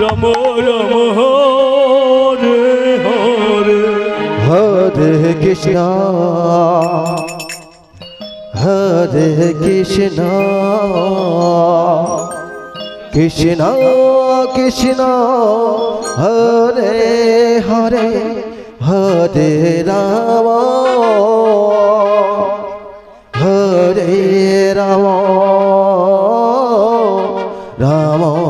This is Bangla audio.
রাম রাম হরে হরে। হরে কৃষ্ণ হরে কৃষ্ণ কৃষ্ণ কৃষ্ণ, হরে হরে হরে রাম। হরে রাম রাম।